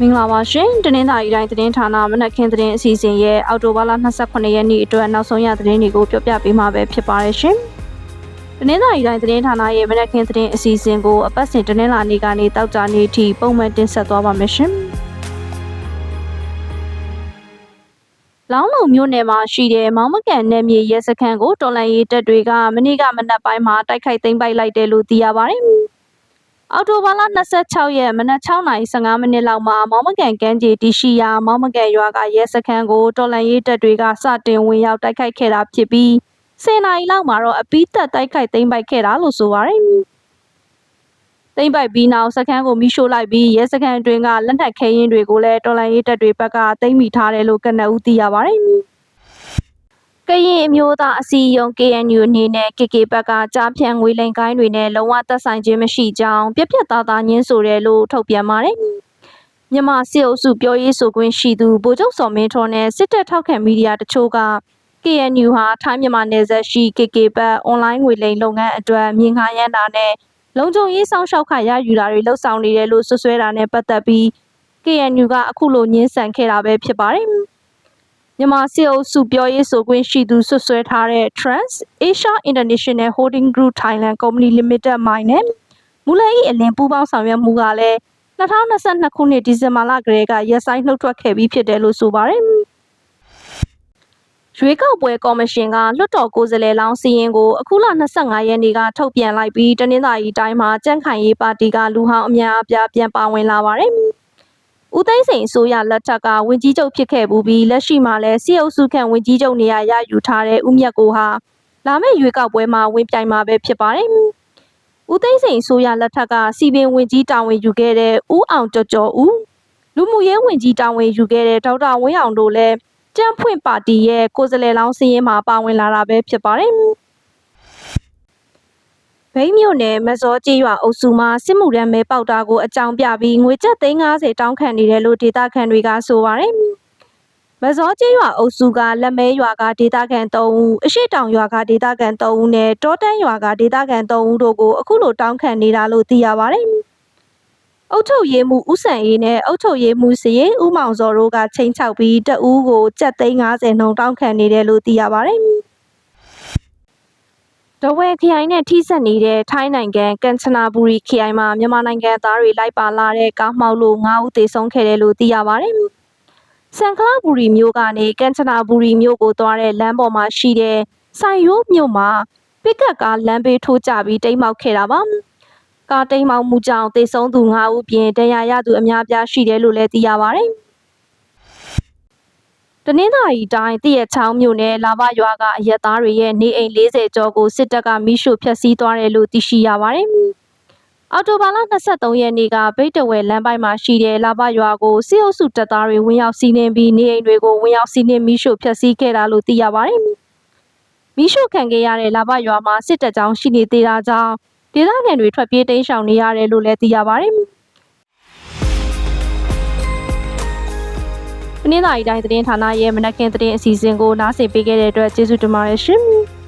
မင်္ဂလာပါရှင်တနင်္သာရီတိုင်းသတင်းဌာနမနက်ခင်းသတင်းအစီအစဉ်ရဲ့အောက်တိုဘာလ28ရက်နေ့အတွက်နောက်ဆုံးရသတင်းတွေကိုပြောပြပေးမှာပဲဖြစ်ပါတယ်ရှင်တနင်္သာရီတိုင်းသတင်းဌာနရဲ့မနက်ခင်းသတင်းအစီအစဉ်ကိုအပတ်စဉ်တနင်္လာနေ့ကနေတောက်ကြနေ့ထိပုံမှန်တင်ဆက်သွားပါမယ်ရှင်လောင်းလုံမြို့နယ်မှာရှိတဲ့မောင်မကန်နယ်မြေရဲစခန်းကိုတော်လန်ရေးတပ်တွေကမနေ့ကမနက်ပိုင်းမှာတိုက်ခိုက်သိမ်းပိုက်လိုက်တယ်လို့သိရပါတယ်။ အော်တိုဘာလ26ရက်မနက်6:15မိနစ်လောက်မှာမောင်မကန်ကမ်းခြေတီရှိယာမောင်မကန်ရွာကရဲစခန်းကိုတော်လန်ရေးတပ်တွေကစတင်ဝင်ရောက်တိုက်ခိုက်ခဲ့တာဖြစ်ပြီး10နာရီလောက်မှာတော့အပိသက်တိုက်ခိုက်သိမ်းပိုက်ခဲ့တာလို့ဆိုပါတယ်။သိမ့်ပိုက်ပြီးနောက်စခန်းကိုမိရှို့လိုက်ပြီးရဲစခန်းအတွင်းကလက်နက်ခဲယင်းတွေကိုလည်းတော်လိုင်းရေးတပ်တွေဘက်ကသိမ်းမိထားတယ်လို့ကနဦးသိရပါတယ်။ ကရင်အမျိုးသားအစည်းအရုံး KNU အနေနဲ့ KK ဘက်ကကြားဖြန့်ငွေလိမ်ကိုင်းတွေနဲ့လုံးဝသက်ဆိုင်ခြင်းမရှိကြောင်းပြက်ပြက်သားသားညင်းဆိုတယ်လို့ထုတ်ပြန်ပါတယ်။မြန်မာစစ်အုပ်စုပြောရေးဆိုခွင့်ရှိသူဗိုလ်ချုပ်စော်မင်းထွန်းနဲ့စစ်တပ်ထောက်ခံမီဒီယာတချို့က KNU ဟာထိုင်းမြန်မာနယ်စပ်ရှိ KK ဘက်အွန်လိုင်းငွေလိမ်လုပ်ငန်းအတွက်မြင်ခါရမ်းတာနဲ့လုံခြုံရေးဆောင်ရှောက်ခရယူတာတွေလှုပ်ဆောင်နေတယ်လို့ဆွဆွဲတာနဲ့ပတ်သက်ပြီး KNU ကအခုလိုညှင်းဆန်ခဲ့တာပဲဖြစ်ပါတယ်။ မြန်မာစစ်အုပ်စုပြောရေးဆိုခွင့်ရှိသူဆွဆွဲထားတဲ့ Trans Asia International Holding Group Thailand Company Limited မိုင်းနဲ့မူလ၏အလင်ပူးပေါင်းဆောင်ရွက်မှုကလည်း2022ခုနှစ်ဒီဇင်ဘာလကတည်းကရက်ဆိုင်နှုတ်ထွက်ခဲ့ပြီးဖြစ်တယ်လို့ဆိုပါတယ်။ရွေးကောက်ပွဲကော်မရှင်ကလွှတ်တော်ကိုယ်စားလှယ်လောင်းစီရင်ကိုအခုလ25ရက်နေ့ကထုတ်ပြန်လိုက်ပြီးတနင်္သာရီတိုင်းမှာကြန့်ခိုင်ရေးပါတီကလူဟောင်းအများအပြားပြန်ပါဝင်လာပါတယ်။ ဦးသိန်းစိန်အစိုးရလက်ထက်ကဝင်ကြီးချုပ်ဖြစ်ခဲ့ပြီးလက်ရှိမှာလည်းစီအုပ်စုခန့်ဝင်ကြီးချုပ်နေရာရယူထားတဲ့ဦးမြတ်ကိုဟာလာမယ့်ရွေးကောက်ပွဲမှာဝင်ပြိုင်မှာပဲဖြစ်ပါတယ်။ဦးသိန်းစိန်အစိုးရလက်ထက်ကစီပင်ဝင်ကြီးတာဝန်ယူခဲ့တဲ့ဦးအောင်ကျော်ကျော်ဦးလူမှုရေးဝင်ကြီးတာဝန်ယူခဲ့တဲ့ဒေါက်တာဝင်းအောင်တို့လည်းကြံ့ဖွင့်ပါတီရဲ့ကိုယ်စားလှယ်လောင်းစည်းရင်းမှာပါဝင်လာတာပဲဖြစ်ပါတယ်။ ဘိန်းမြို့နယ်မစောကြီးရွာအုပ်စုမှာစစ်မှုရမ်းမဲပေါက်တာကိုအကြောင်းပြပြီးငွေကျပ်350တောင်းခံနေတယ်လို့ဒေသခံတွေကဆိုပါတယ်။မစောကြီးရွာအုပ်စုကလက်မဲရွာကဒေသခံ3ဦးအရှိတောင်ရွာကဒေသခံ3ဦးနဲ့တောတန်းရွာကဒေသခံ3ဦးတို့ကိုအခုလိုတောင်းခံနေတာလို့သိရပါတယ်။အုတ်ထုတ်ရေးမှုဥဆန်ရေးနဲ့အုတ်ထုတ်ရေးမှုစည်ဥမောင်စောတို့ကချိန်ချောက်ပြီးတအူးကိုကြက်သိန်း90နှုန်းတောင်းခံနေတယ်လို့သိရပါတယ်။ ဒဝဲခရိုင်နဲ့ထိစပ်နေတဲ့ထိုင်းနိုင်ငံကန်ချနာဘူရီခရိုင်မှာမြန်မာနိုင်ငံသားတွေလိုက်ပါလာတဲ့ကားမှောက်လို့9ဦးသေဆုံးခဲ့တယ်လို့သိရပါတယ်။စန်ကလာဘူရီမြို့ကနေကန်ချနာဘူရီမြို့ကိုသွားတဲ့လမ်းပေါ်မှာရှိတဲ့ဆိုင်ရိုးမြို့မှာပစ်ကတ်ကားလမ်းဘေးထိုးကျပြီးတိမ်းမောက်ခဲ့တာပါ။ကားတိမ်မောင်မှုကြောင့်သေဆုံးသူ9ဦးပြင်ဒဏ်ရာရသူအများပြားရှိတယ်လို့လည်းသိရပါတယ်။ တနင်္သာရီတိုင်းတရက်ချောင်းမြို့နယ်လာဘရွာကအရက်သားတွေရဲ့နေအိမ်40ကျော်ကိုစစ်တပ်ကမိရှို့ဖျက်ဆီးသွားတယ်လို့သိရှိရပါတယ်။အော်တိုဘာလ23ရက်နေ့ကဗိတ်တဝဲလမ်းပိုင်းမှာရှိတဲ့လာဘရွာကိုစစ်အုပ်စုတပ်သားတွေဝင်ရောက်စီးနင်းပြီးနေအိမ်တွေကိုဝင်ရောက်စီးနင်းမိရှို့ဖျက်ဆီးခဲ့တာလို့သိရပါတယ်။မိရှို့ခံခဲ့ရတဲ့လာဘရွာမှာစစ်တပ်ကြောင်းရှိနေသေးတာကြောင့်ဒေသခံတွေထွက်ပြေးတိမ်းရှောင်နေရတယ်လို့လည်းသိရပါတယ်။ မင်းသားရီတိုင်းသတင်းဌာနရဲ့မနက်ခင်းသတင်းအစီအစဉ်ကိုနားဆင်ပေးခဲ့တဲ့အတွက်ကျေးဇူးတင်ပါတယ်ရှင်။